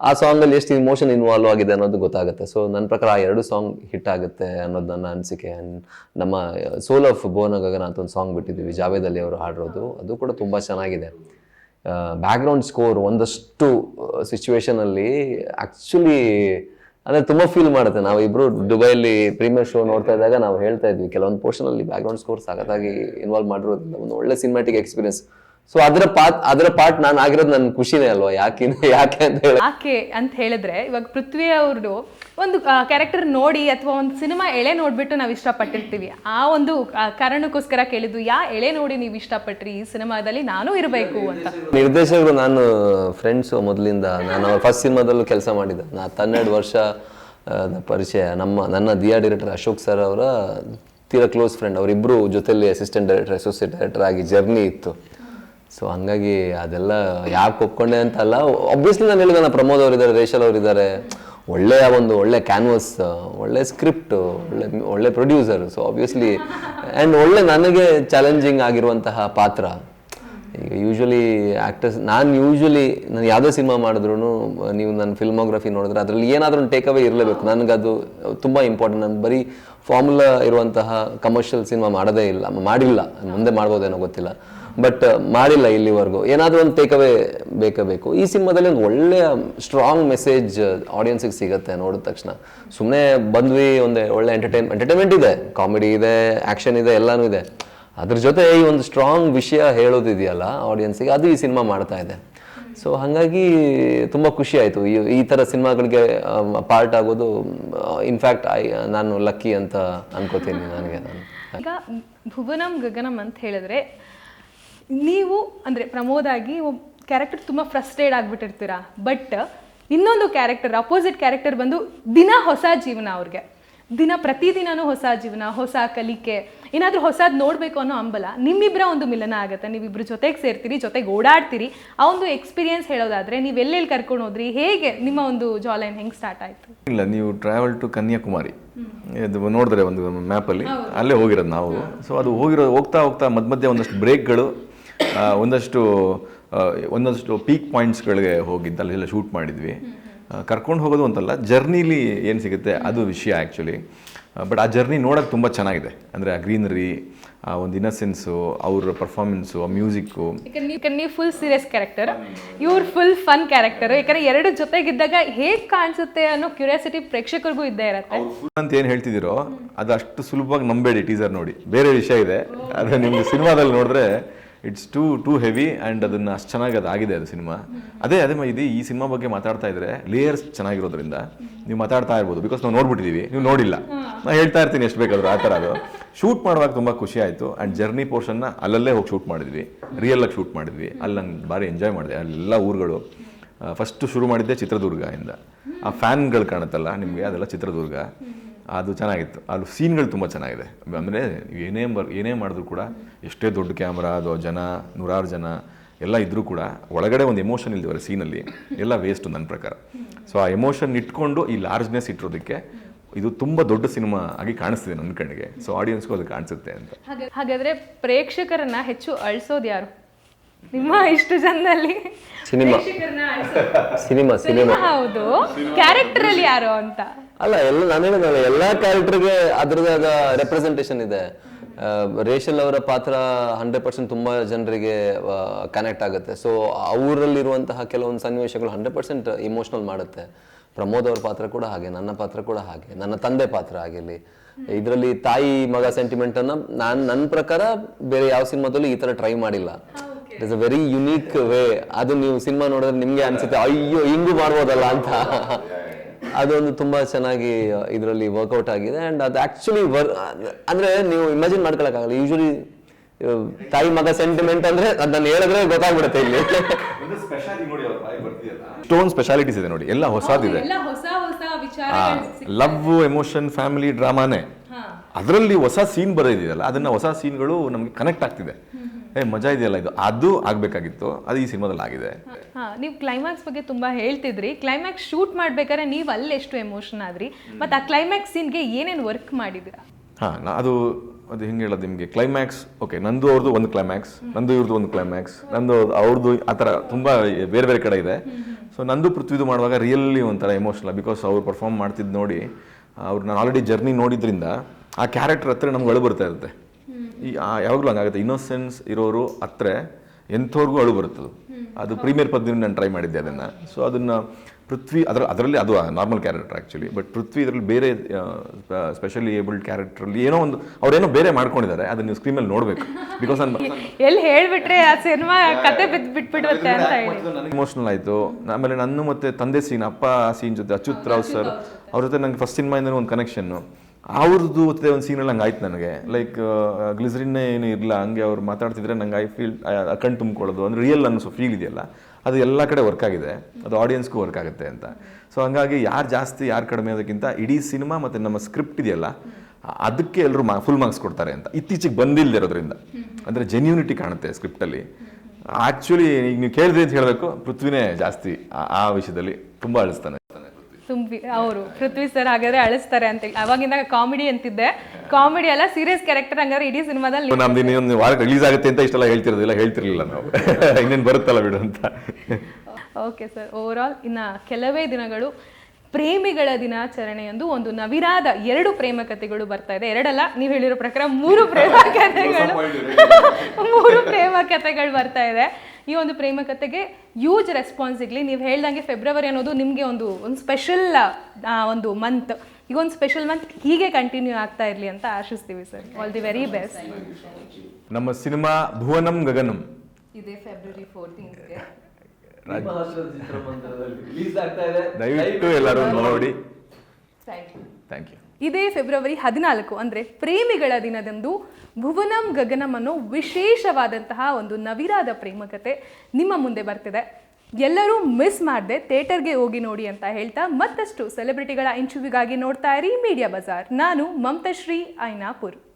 ಆ ಸಾಂಗ್ ಅಲ್ಲಿ ಎಷ್ಟು ಇಮೋಷನ್ ಇನ್ವಾಲ್ವ್ ಆಗಿದೆ ಅನ್ನೋದು ಗೊತ್ತಾಗುತ್ತೆ. ಸೊ ನನ್ನ ಪ್ರಕಾರ ಆ ಎರಡು ಸಾಂಗ್ ಹಿಟ್ ಆಗುತ್ತೆ ಅನ್ನೋದು ನನ್ನ ಅನಿಸಿಕೆ. ನಮ್ಮ ಸೋಲ್ ಆಫ್ ಬೋನ ಗಗನ ಅಂತ ಒಂದು ಸಾಂಗ್ ಬಿಟ್ಟಿದ್ದೀವಿ. ಜಾವೇದ್ ಅಲಿ ಅವರು ಹಾಡಿರೋದು. ಅದು ಕೂಡ ತುಂಬ ಚೆನ್ನಾಗಿದೆ. ಬ್ಯಾಕ್ಗ್ರೌಂಡ್ ಸ್ಕೋರ್ ಒಂದಷ್ಟು ಸಿಚುವೇಶನಲ್ಲಿ ಆ್ಯಕ್ಚುಲಿ ಅಂದ್ರೆ ತುಂಬಾ ಫೀಲ್ ಮಾಡುತ್ತೆ. ನಾವು ಇಬ್ರು ದುಬೈಲಿ ಪ್ರೀಮಿಯರ್ ಶೋ ನೋಡ್ತಾ ಇದ್ದಾಗ ನಾವು ಹೇಳ್ತಾ ಇದ್ವಿ, ಕೆಲವೊಂದು ಪೋರ್ಷನ್ ಅಲ್ಲಿ ಬ್ಯಾಕ್ ಗ್ರೌಂಡ್ ಸ್ಕೋರ್ ಸಖತ್ತಾಗಿ ಇನ್ವಾಲ್ವ್ ಮಾಡಿರೋದ್ರಿಂದ ಒಂದು ಒಳ್ಳೆ ಸಿನಿಮಾಟಿಕ್ ಎಕ್ಸ್ಪೀರಿಯನ್ಸ್ ಸೊ ಅದರ ಪಾರ್ಟ್ ಅದರ ಪಾರ್ಟ್ ನಾನು ಆಗಿರೋದು ನನ್ನ ಖುಷಿನೇ ಅಲ್ವಾ? ಯಾಕೆ ಯಾಕೆ ಅಂತ ಹೇಳಿ? ಯಾಕೆ ಅಂತ ಹೇಳಿದ್ರೆ ಇವಾಗ ಪೃಥ್ವಿ ಅವ್ರದ್ದು ಒಂದು ಕ್ಯಾರೆಕ್ಟರ್ ನೋಡಿ ಅಥವಾ ಒಂದು ಸಿನಿಮಾ ಎಳೆ ನೋಡ್ಬಿಟ್ಟು ನಾವು ಇಷ್ಟಪಟ್ಟಿರ್ತೀವಿ. ಆ ಒಂದು ಕಾರಣಕ್ಕೋಸ್ಕರ ಕೇಳಿದ್ದು ಯಾ ಎಳೆ ನೋಡಿ ನೀವು ಇಷ್ಟಪಟ್ರಿ ಈ ಸಿನಿಮಾದಲ್ಲಿ ನಾನು ಇರಬೇಕು ಅಂತ. ನಿರ್ದೇಶಕರು ನಾನು ಫ್ರೆಂಡ್ಸು ಮೊದಲಿಂದ ನಾನು ಅವ್ರ ಫಸ್ಟ್ ಸಿನಿಮಾದಲ್ಲೂ ಕೆಲಸ ಮಾಡಿದ್ದೆ. ನಾ ಹನ್ನೆರಡು ವರ್ಷ ಪರಿಚಯ ನಮ್ಮ ನನ್ನ ದಿಯಾ ಡೈರೆಕ್ಟರ್ ಅಶೋಕ್ ಸರ್ ಅವರ ತೀರಾ ಕ್ಲೋಸ್ ಫ್ರೆಂಡ್ ಅವರಿಬ್ಬರು ಜೊತೆಯಲ್ಲಿ ಅಸಿಸ್ಟೆಂಟ್ ಡೈರೆಕ್ಟರ್ ಅಸೋಸಿಯೇಟ್ ಡೈರೆಕ್ಟರ್ ಆಗಿ ಜರ್ನಿ ಇತ್ತು. ಸೊ ಹಂಗಾಗಿ ಅದೆಲ್ಲ ಯಾಕೆ ಒಪ್ಕೊಂಡೆ ಅಂತ ಅಲ್ಲ ಒಬ್ವಿಯಸ್ಲಿ ನಾನು ಹೇಳಿದ ಪ್ರಮೋದ್ ಅವರಿದ್ದಾರೆ, ರೇಷಲ್ ಅವರಿದ್ದಾರೆ. ಒಳ್ಳೆಯ ಒಂದು ಒಳ್ಳೆ ಕ್ಯಾನ್ವಸ್ ಒಳ್ಳೆ ಸ್ಕ್ರಿಪ್ಟ್ ಒಳ್ಳೆ ಒಳ್ಳೆ ಪ್ರೊಡ್ಯೂಸರ್ ಸೊ ಆಬ್ವಿಯಸ್ಲಿ ಆ್ಯಂಡ್ ಒಳ್ಳೆ ನನಗೆ ಚಾಲೆಂಜಿಂಗ್ ಆಗಿರುವಂತಹ ಪಾತ್ರ. ಈಗ ಯೂಶ್ವಲಿ ಆ್ಯಕ್ಟರ್ಸ್ ನಾನು ಯೂಶ್ವಲಿ ನಾನು ಯಾವುದೇ ಸಿನಿಮಾ ಮಾಡಿದ್ರು ನೀವು ನನ್ನ ಫಿಲ್ಮೋಗ್ರಫಿ ನೋಡಿದ್ರೆ ಅದರಲ್ಲಿ ಏನಾದರೂ ಟೇಕ್ ಅವೇ ಇರಲೇಬೇಕು. ನನಗದು ತುಂಬ ಇಂಪಾರ್ಟೆಂಟ್ ನಾನು ಬರೀ ಫಾರ್ಮುಲಾ ಇರುವಂತಹ ಕಮರ್ಷಿಯಲ್ ಸಿನಿಮಾ ಮಾಡೋದೇ ಇಲ್ಲ, ಮಾಡಿಲ್ಲ. ಮುಂದೆ ಮಾಡ್ಬೋದೇನೋ ಗೊತ್ತಿಲ್ಲ. ಬಟ್ ಮಾಡಿಲ್ಲ ಇಲ್ಲಿವರೆಗೂ. ಏನಾದರೂ ಒಂದು ಟೇಕ್ ಬೇಕೇ ಬೇಕು. ಈ ಸಿನಿಮಾದಲ್ಲಿ ಒಂದು ಒಳ್ಳೆಯ ಸ್ಟ್ರಾಂಗ್ ಮೆಸೇಜ್ ಆಡಿಯನ್ಸಿಗೆ ಸಿಗುತ್ತೆ ನೋಡಿದ ತಕ್ಷಣ. ಸುಮ್ಮನೆ ಬಂದ್ವಿ, ಒಂದು ಒಳ್ಳೆ ಎಂಟರ್ಟೈನ್ ಎಂಟರ್ಟೈನ್ಮೆಂಟ್ ಇದೆ. ಕಾಮಿಡಿ ಇದೆ ಆ್ಯಕ್ಷನ್ ಇದೆ, ಎಲ್ಲನೂ ಇದೆ. ಅದ್ರ ಜೊತೆ ಈ ಒಂದು ಸ್ಟ್ರಾಂಗ್ ವಿಷಯ ಹೇಳೋದಿದೆಯಲ್ಲ ಆಡಿಯನ್ಸಿಗೆ ಅದು ಈ ಸಿನಿಮಾ ಮಾಡ್ತಾ ಇದೆ. ಸೊ ಹಾಗಾಗಿ ತುಂಬ ಖುಷಿ ಆಯಿತು. ಈ ಈ ಥರ ಸಿನಿಮಾಗಳಿಗೆ ಪಾರ್ಟ್ ಆಗೋದು ಇನ್ಫ್ಯಾಕ್ಟ್ ಐ ನಾನು ಲಕ್ಕಿ ಅಂತ ಅನ್ಕೋತೀನಿ ನನಗೆ. ನಾನು ಈಗ ಭುವನಂ ಗಗನಂ ಅಂತ ಹೇಳಿದ್ರೆ ನೀವು ಅಂದರೆ ಪ್ರಮೋದಾಗಿ ಕ್ಯಾರೆಕ್ಟರ್ ತುಂಬ ಫ್ರಸ್ಟ್ರೇಟ್ ಆಗಿಬಿಟ್ಟಿರ್ತೀರಾ ಬಟ್ ಇನ್ನೊಂದು ಕ್ಯಾರೆಕ್ಟರ್ ಅಪೋಸಿಟ್ ಕ್ಯಾರೆಕ್ಟರ್ ಬಂದು ದಿನ ಹೊಸ ಜೀವನ ಅವ್ರಿಗೆ. ದಿನ ಪ್ರತಿದಿನನೂ ಹೊಸ ಜೀವನ ಹೊಸ ಕಲಿಕೆ ಏನಾದರೂ ಹೊಸದು ನೋಡಬೇಕು ಅನ್ನೋ ಅಂಬಲ ನಿಮ್ಮಿಬ್ಬರ ಒಂದು ಮಿಲನ ಆಗುತ್ತೆ. ನೀವಿಬ್ಬರು ಜೊತೆಗೆ ಸೇರ್ತೀರಿ ಜೊತೆಗೆ ಓಡಾಡ್ತೀರಿ ಆ ಒಂದು ಎಕ್ಸ್ಪೀರಿಯನ್ಸ್ ಹೇಳೋದಾದ್ರೆ ನೀವು ಎಲ್ಲೆಲ್ಲಿ ಕರ್ಕೊಂಡು ಹೋದ್ರಿ ಹೇಗೆ ನಿಮ್ಮ ಒಂದು ಜಾಲೈನ್ ಹೆಂಗೆ ಸ್ಟಾರ್ಟ್ ಆಯಿತು? ಇಲ್ಲ ನೀವು ಟ್ರಾವೆಲ್ ಟು ಕನ್ಯಾಕುಮಾರಿ. ಇದು ನೋಡಿದ್ರೆ ಒಂದು ಮ್ಯಾಪಲ್ಲಿ ಅಲ್ಲೇ. ಹೋಗಿರೋದು ನಾವು. ಸೊ ಅದು ಹೋಗಿರೋ ಹೋಗ್ತಾ ಹೋಗ್ತಾ ಮಧ್ಯ ಮಧ್ಯೆ ಒಂದಷ್ಟು ಬ್ರೇಕ್ಗಳು ಒಂದಷ್ಟು ಒಂದಷ್ಟು ಪೀಕ್ ಪಾಯಿಂಟ್ಸ್ಗಳಿಗೆ ಹೋಗಿದ್ದು ಅಲ್ಲೆಲ್ಲ ಶೂಟ್ ಮಾಡಿದ್ವಿ. ಕರ್ಕೊಂಡು ಹೋಗೋದು ಅಂತಲ್ಲ ಜರ್ನಿಲಿ ಏನು ಸಿಗುತ್ತೆ ಅದು ವಿಷಯ ಆ್ಯಕ್ಚುಲಿ ಬಟ್ ಆ ಜರ್ನಿ ನೋಡೋಕ್ಕೆ ತುಂಬ ಚೆನ್ನಾಗಿದೆ. ಅಂದರೆ ಆ ಗ್ರೀನರಿ ಆ ಒಂದು ಇನ್ನಸೆನ್ಸು ಅವ್ರ ಪರ್ಫಾರ್ಮೆನ್ಸು ಆ ಮ್ಯೂಸಿಕ್ಕು ನೀವು ಫುಲ್ ಸೀರಿಯಸ್ ಕ್ಯಾರೆಕ್ಟರ್ ಇವ್ರು ಫುಲ್ ಫನ್ ಕ್ಯಾರೆಕ್ಟರ್ ಯಾಕಂದ್ರೆ ಎರಡು ಜೊತೆಗಿದ್ದಾಗ ಹೇಗೆ ಕಾಣಿಸುತ್ತೆ ಅನ್ನೋ ಕ್ಯೂರಿಯಾಸಿಟಿ ಪ್ರೇಕ್ಷಕರಿಗೂ ಇದ್ದೇ ಇರುತ್ತೆ. ಅಂತ ಏನು ಹೇಳ್ತಿದ್ದೀರೋ ಅದು ಅಷ್ಟು ಸುಲಭವಾಗಿ ನಂಬೇಡಿ ಟೀಸರ್ ನೋಡಿ. ಬೇರೆ ವಿಷಯ ಇದೆ. ಅದು ನಿಮ್ಮ ಸಿನಿಮಾದಲ್ಲಿ ನೋಡಿದ್ರೆ it's too too heavy and ಅದನ್ನು ಅಷ್ಟು ಚೆನ್ನಾಗಿ ಅದು ಆಗಿದೆ ಅದು ಸಿನಿಮಾ. ಅದೇ ಅದೇ ಇದು ಈ ಸಿನಿಮಾ ಬಗ್ಗೆ ಮಾತಾಡ್ತಾ ಇದ್ರೆ ಲೇಯರ್ಸ್ ಚೆನ್ನಾಗಿರೋದ್ರಿಂದ ನೀವು ಮಾತಾಡ್ತಾ ಇರ್ಬೋದು. ಬಿಕಾಸ್ ನಾವು ನೋಡ್ಬಿಟ್ಟಿದ್ದೀವಿ ನೀವು ನೋಡಿಲ್ಲ. ನಾನು ಹೇಳ್ತಾ ಇರ್ತೀನಿ ಎಷ್ಟು ಬೇಕಾದ್ರೂ ಆ ಥರ ಅದು. ಶೂಟ್ ಮಾಡುವಾಗ ತುಂಬ ಖುಷಿ ಆಯಿತು. ಆ್ಯಂಡ್ ಜರ್ನಿ ಪೋರ್ಷನ್ನ ಅಲ್ಲಲ್ಲೇ ಹೋಗಿ ಶೂಟ್ ಮಾಡಿದ್ವಿ. ರಿಯಲ್ಲಾಗಿ ಶೂಟ್ ಮಾಡಿದ್ವಿ. ಅಲ್ಲಿ ನಾನು ಭಾರಿ ಎಂಜಾಯ್ ಮಾಡಿದೆ. ಅಲ್ಲೆಲ್ಲ ಊರುಗಳು. ಫಸ್ಟು ಶುರು ಮಾಡಿದ್ದೆ ಚಿತ್ರದುರ್ಗ ಇಂದ ಆ ಫ್ಯಾನ್ಗಳು ಕಾಣುತ್ತಲ್ಲ ನಿಮಗೆ ಅದೆಲ್ಲ ಚಿತ್ರದುರ್ಗ. ಅದು ಚೆನ್ನಾಗಿತ್ತು. ಅದು ಸೀನ್ಗಳು ತುಂಬ ಚೆನ್ನಾಗಿದೆ. ಅಂದರೆ ಏನೇ ಬರ್ ಏನೇ ಮಾಡಿದ್ರು ಕೂಡ ಎಷ್ಟೇ ದೊಡ್ಡ ಕ್ಯಾಮ್ರಾ ಅದು ಜನ ನೂರಾರು ಜನ ಎಲ್ಲ ಇದ್ದರೂ ಕೂಡ ಒಳಗಡೆ ಒಂದು ಎಮೋಷನ್ ಇಲ್ದಿವರೆ ಸೀನಲ್ಲಿ ಎಲ್ಲ ವೇಸ್ಟು ನನ್ನ ಪ್ರಕಾರ. ಸೊ ಆ ಎಮೋಷನ್ ಇಟ್ಕೊಂಡು ಈ ಲಾರ್ಜ್ನೆಸ್ ಇಟ್ಟಿರೋದಕ್ಕೆ ಇದು ತುಂಬ ದೊಡ್ಡ ಸಿನಿಮಾ ಆಗಿ ಕಾಣಿಸ್ತಿದೆ ನನ್ನ ಕಣ್ಣಿಗೆ. ಸೊ ಆಡಿಯನ್ಸ್ಗೂ ಅದು ಕಾಣಿಸುತ್ತೆ ಅಂತ. ಹಾಗಾದರೆ ಪ್ರೇಕ್ಷಕರನ್ನ ಹೆಚ್ಚು ಅಳಿಸೋದು ಯಾರು? ನಿಮ್ಮ ಇಷ್ಟು ಜನದಲ್ಲಿ ಸಿನಿಮಾ. ಪ್ರೇಕ್ಷಕರನ್ನ ಅಳ್ಸೋದು. Cinema cinema. ಹೌದು. ಕ್ಯಾರೆಕ್ಟರ್ ಅಲ್ಲಿ ಯಾರು ಅಂತ? ಅಲ್ಲ ಎಲ್ಲ ನಾನು ಹೇಳಿದ್ನಲ್ಲ ಎಲ್ಲ ಕ್ಯಾರೆಕ್ಟರ್ಗೆ ಅದರದಾದ ರೆಪ್ರೆಸೆಂಟೇಷನ್ ಇದೆ. ರೇಷಲ್ ಅವರ ಪಾತ್ರ ಹಂಡ್ರೆಡ್ ಪರ್ಸೆಂಟ್ ತುಂಬಾ ಜನರಿಗೆ ಕನೆಕ್ಟ್ ಆಗುತ್ತೆ. ಸೊ ಅವರಲ್ಲಿರುವಂತಹ ಕೆಲವೊಂದು ಸನ್ನಿವೇಶಗಳು ಹಂಡ್ರೆಡ್ ಪರ್ಸೆಂಟ್ ಇಮೋಷನಲ್ ಮಾಡುತ್ತೆ. ಪ್ರಮೋದ್ ಅವ್ರ ಪಾತ್ರ ಕೂಡ ಹಾಗೆ ನನ್ನ ಪಾತ್ರ ಕೂಡ ಹಾಗೆ ನನ್ನ ತಂದೆ ಪಾತ್ರ ಆಗಿರಲಿ. ಇದರಲ್ಲಿ ತಾಯಿ ಮಗ ಸೆಂಟಿಮೆಂಟ್ ಅನ್ನ ನಾನು ನನ್ನ ಪ್ರಕಾರ ಬೇರೆ ಯಾವ ಸಿನಿಮಾದಲ್ಲೂ ಈ ತರ ಟ್ರೈ ಮಾಡಿಲ್ಲ. It's a very unique way ಅದು ನೀವು ಸಿನಿಮಾ ನೋಡಿದ್ರೆ ನಿಮ್ಗೆ ಅನ್ಸುತ್ತೆ ಅಯ್ಯೋ ಹಿಂಗೂ ಮಾಡ್ಬೋದಲ್ಲ ಅಂತ. ಅದೊಂದು ತುಂಬ ಚೆನ್ನಾಗಿ ಇದರಲ್ಲಿ ವರ್ಕೌಟ್ ಆಗಿದೆ. ಅಂಡ್ ಅದು ಆ್ಯಕ್ಚುಲಿ ವರ್ ಅಂದ್ರೆ ನೀವು ಇಮ್ಯಾಜಿನ್ ಮಾಡ್ಕೊಳಕ್ಕಾಗಲ್ಲ. ಯೂಶಲಿ ತಾಯಿ ಮಗ ಸೆಂಟಿಮೆಂಟ್ ಅಂದ್ರೆ ಅದನ್ನ ಹೇಳಿದ್ರೆ ಗೊತ್ತಾಗ್ಬಿಡುತ್ತೆ ಇಲ್ಲಿ. ಸ್ಟೋನ್ ಸ್ಪೆಷಾಲಿಟೀಸ್ ಇದೆ ನೋಡಿ. ಎಲ್ಲ ಹೊಸದಿದೆ. ಎಲ್ಲ ಹೊಸ ಹೊಸ ವಿಚಾರ ಲವ್ ಎಮೋಷನ್ ಫ್ಯಾಮಿಲಿ ಡ್ರಾಮಾನೇ ಅದರಲ್ಲಿ ಹೊಸ ಸೀನ್ ಬರೋದಿದೆಯಲ್ಲ ಅದನ್ನ ಹೊಸ ಸೀನ್ಗಳು ನಮಗೆ ಕನೆಕ್ಟ್ ಆಗ್ತಿದೆ. ಏ ಮಜಾ ಇದೆಯಲ್ಲ ಇದು? ಅದು ಆಗಬೇಕಾಗಿತ್ತು. ಅದು ಈ ಸಿನಿಮಾದಲ್ಲಿ ಆಗಿದೆ. ಹಾ ನೀವು ಕ್ಲೈಮ್ಯಾಕ್ಸ್ ಬಗ್ಗೆ ತುಂಬಾ ಹೇಳ್ತಿದ್ರಿ. ಕ್ಲೈಮ್ಯಾಕ್ಸ್ ಶೂಟ್ ಮಾಡ್ಬೇಕಾದ್ರೆ ನೀವು ಅಲ್ಲಿ ಎಷ್ಟು ಎಮೋಷನ್ ಆದ್ರಿ? ಮತ್ತೆ ಆ ಕ್ಲೈಮ್ಯಾಕ್ಸ್ ಸೀನ್ಗೆ ಏನೇನು ವರ್ಕ್ ಮಾಡಿದ್ರ ಹಾ ನಾ ಅದು ಅದು ಹೆಂಗೆ ಹೇಳೋದು ನಿಮಗೆ? ಕ್ಲೈಮ್ಯಾಕ್ಸ್ ಓಕೆ ನಂದು ಅವ್ರದ್ದು ಒಂದು ಕ್ಲೈಮ್ಯಾಕ್ಸ್ ನಂದು ಇವ್ರದ್ದು ಒಂದು ಕ್ಲೈಮ್ಯಾಕ್ಸ್ ನಂದು ಅವ್ರದ್ದು ಆ ಥರ ತುಂಬ ಬೇರೆ ಬೇರೆ ಕಡೆ ಇದೆ. ಸೊ ನಂದು ಪೃಥ್ವಿದು ಮಾಡುವಾಗ ರಿಯಲಿ ಒಂಥರ ಎಮೋಷನಲ್ ಬಿಕಾಸ್ ಅವ್ರು ಪರ್ಫಾರ್ಮ್ ಮಾಡ್ತಿದ್ದು ನೋಡಿ ಅವ್ರು ನಾನು ಆಲ್ರೆಡಿ ಜರ್ನಿ ನೋಡಿದ್ರಿಂದ ಆ ಕ್ಯಾರೆಕ್ಟರ್ ಹತ್ರ ನಮ್ಗೆ ಅಳು ಬರ್ತಾ ಇರುತ್ತೆ. ಈ ಯಾವಾಗಲೂ ಹಂಗಾಗುತ್ತೆ ಇನ್ನೋಸೆನ್ಸ್ ಇರೋರು ಹತ್ರ ಎಂಥವ್ರಿಗೂ ಅಳು ಬರುತ್ತದು. ಅದು ಪ್ರೀಮಿಯರ್ ಪದ್ಧತಿ ನಾನು ಟ್ರೈ ಮಾಡಿದ್ದೆ ಅದನ್ನು. ಸೊ ಅದನ್ನು ಪೃಥ್ವಿ ಅದರ ಅದರಲ್ಲಿ ಅದು normal character actually but Prithvi ಇದರಲ್ಲಿ ಬೇರೆ ಸ್ಪೆಷಲಿ ಏಬಲ್ಡ್ ಕ್ಯಾರೆಕ್ಟ್ರಲ್ಲಿ ಏನೋ ಒಂದು ಅವರೇನೋ ಬೇರೆ ಮಾಡ್ಕೊಂಡಿದ್ದಾರೆ. ಅದನ್ನ ನೀವು ಸ್ಕ್ರೀನಲ್ಲಿ ನೋಡಬೇಕು. ಬಿಕಾಸ್ ನಾನು ಎಲ್ಲಿ ಹೇಳಿಬಿಟ್ರೆ ಆ ಸಿನಿಮಾ ಕತೆ ಬಿದ್ದು ಬಿಟ್ಬಿಡುತ್ತೆ ಅಂತ ಹೇಳಿ. ಇಮೋಷನಲ್ ಆಯಿತು. ಆಮೇಲೆ ನನ್ನ ಮತ್ತೆ ತಂದೆ ಸೀನ್ ಅಪ್ಪ ಸೀನ್ ಜೊತೆ ಅಚ್ಯುತ್ ರಾವ್ ಸರ್ ಅವ್ರ ಜೊತೆ ನನಗೆ ಫಸ್ಟ್ ಸಿನಿಮಾಯಿಂದ ಒಂದು ಕನೆಕ್ಷನ್ನು ಅವ್ರದ್ದು ಜೊತೆ ಒಂದು ಸೀನಲ್ಲಿ ಹಂಗೆ ಆಯ್ತು ನನಗೆ. ಲೈಕ್ ಗ್ಲಿಸರಿನ್ನೇ ಏನು ಇರಲ್ಲ ಹಂಗೆ ಅವ್ರು ಮಾತಾಡ್ತಿದ್ರೆ ನಂಗೆ ಐ ಫೀಲ್ ಕಣ್ ತುಂಬ್ಕೊಳ್ಳೋದು. ಅಂದರೆ ರಿಯಲ್ ಅನ್ನಿಸೋ ಫೀಲ್ ಇದೆಯಲ್ಲ? ಅದು ಎಲ್ಲ ಕಡೆ ವರ್ಕ್ ಆಗಿದೆ. ಅದು ಆಡಿಯನ್ಸ್ಗೂ ವರ್ಕ್ ಆಗುತ್ತೆ ಅಂತ. ಸೊ ಹಂಗಾಗಿ ಯಾರು ಜಾಸ್ತಿ, ಯಾರು ಕಡಿಮೆ ಅದಕ್ಕಿಂತ ಇಡೀ ಸಿನಿಮಾ ಮತ್ತು ನಮ್ಮ ಸ್ಕ್ರಿಪ್ಟ್ ಇದೆಯಲ್ಲ, ಅದಕ್ಕೆ ಎಲ್ಲರೂ ಮಾ ಫುಲ್ ಮಾರ್ಕ್ಸ್ ಕೊಡ್ತಾರೆ ಅಂತ. ಇತ್ತೀಚೆಗೆ ಬಂದಿಲ್ಲದೆ ಇರೋದ್ರಿಂದ. ಅಂದರೆ ಜೆನ್ಯೂನಿಟಿ ಕಾಣುತ್ತೆ ಸ್ಕ್ರಿಪ್ಟಲ್ಲಿ ಆ್ಯಕ್ಚುಲಿ ಈಗ ನೀವು ಕೇಳಿದ್ರಿ ಅಂತ ಹೇಳಬೇಕು, ಪೃಥ್ವಿನೇ ಜಾಸ್ತಿ ಆ ವಿಷಯದಲ್ಲಿ ತುಂಬ ಅಳಿಸ್ತಾನೆ. ತುಂಬಿ ಅವರು ಪೃಥ್ವಿ ಸರ್ ಹಾಗಾದ್ರೆ ಅಳಿಸ್ತಾರೆ ಅಂತ ಹೇಳಿ. ಅವಾಗಿಂದ ಕಾಮಿಡಿ ಅಂತಿದ್ದೆ. ಕಾಮಿಡಿ ಅಲ್ಲ ಸೀರಿಯಸ್ ಕ್ಯಾರೆಕ್ಟರ್ ಹಂಗಾದ್ರೆ ಇಡೀ ಸಿನಿಮಾದಲ್ಲಿ ನಮ್ದು ಇನ್ನೊಂದು ವಾರ ರಿಲೀಸ್ ಆಗುತ್ತೆ ಅಂತ ಇಷ್ಟೆಲ್ಲ ಹೇಳ್ತಿರೋದಿಲ್ಲ ಹೇಳ್ತಿರ್ಲಿಲ್ಲ ನಾವು. ಇನ್ನೇನು ಬರುತ್ತಲ್ಲ ಬಿಡು ಅಂತ. ಓಕೆ ಸರ್ ಓವರ್ ಆಲ್ ಇನ್ನು ಕೆಲವೇ ದಿನಗಳು ಪ್ರೇಮಿಗಳ ದಿನಾಚರಣೆಯಂದು ಒಂದು ನವಿರಾದ ಎರಡು ಪ್ರೇಮ ಕಥೆಗಳು ಬರ್ತಾ ಇದೆ. ಎರಡಲ್ಲ ನೀವು ಹೇಳಿರೋ ಪ್ರಕಾರ ಮೂರು ಪ್ರೇಮ ಕಥೆಗಳು ಮೂರು ಪ್ರೇಮ ಕಥೆಗಳು ಬರ್ತಾ ಇದೆ. ಈ ಒಂದು ಪ್ರೇಮ ಕಥೆಗೆ ಯೂಜ್ ರೆಸ್ಪಾನ್ಸ್ ಸಿಗಲಿ. ನೀವು ಹೇಳ್ದಂಗೆ ಫೆಬ್ರವರಿ ಅನ್ನೋದು ನಿಮಗೆ ಒಂದು ಒಂದು ಸ್ಪೆಷಲ್ ಒಂದು ಮಂತ್ ಈಗ ಒಂದು ಸ್ಪೆಷಲ್ ಮಂತ್ ಹೀಗೆ ಕಂಟಿನ್ಯೂ ಆಗ್ತಾ ಇರಲಿ ಅಂತ ಆಶಿಸ್ತೀವಿ sir all the very best ನಮ್ಮ ಸಿನಿಮಾ ಭುವನಂ ಗಗನಂ. ಇದೇ ಫೆಬ್ರವರಿ ಫೋರ್ಟೀನ್ಗೆ ದಯವಿಟ್ಟು ಎಲ್ಲರೂ ನೋಡಿ. ಥ್ಯಾಂಕ್ ಯು ಇದೇ ಫೆಬ್ರವರಿ ಹದಿನಾಲ್ಕು ಅಂದರೆ ಪ್ರೇಮಿಗಳ ದಿನದಂದು ಭುವನಂ ಗಗನಂ ಅನ್ನೋ ವಿಶೇಷವಾದಂತಹ ಒಂದು ನವಿರಾದ ಪ್ರೇಮಕತೆ ನಿಮ್ಮ ಮುಂದೆ ಬರ್ತಿದೆ. ಎಲ್ಲರೂ ಮಿಸ್ ಮಾಡದೆ ಥಿಯೇಟರ್ಗೆ ಹೋಗಿ ನೋಡಿ ಅಂತ ಹೇಳ್ತಾ ಮತ್ತಷ್ಟು ಸೆಲೆಬ್ರಿಟಿಗಳ ಇಂಟರ್ವ್ಯೂಗಾಗಿ ನೋಡ್ತಾ ಇರಿ ಮೀಡಿಯಾ ಬಜಾರ್. ನಾನು ಮಮತಾಶ್ರೀ ಐನಾಪುರ್.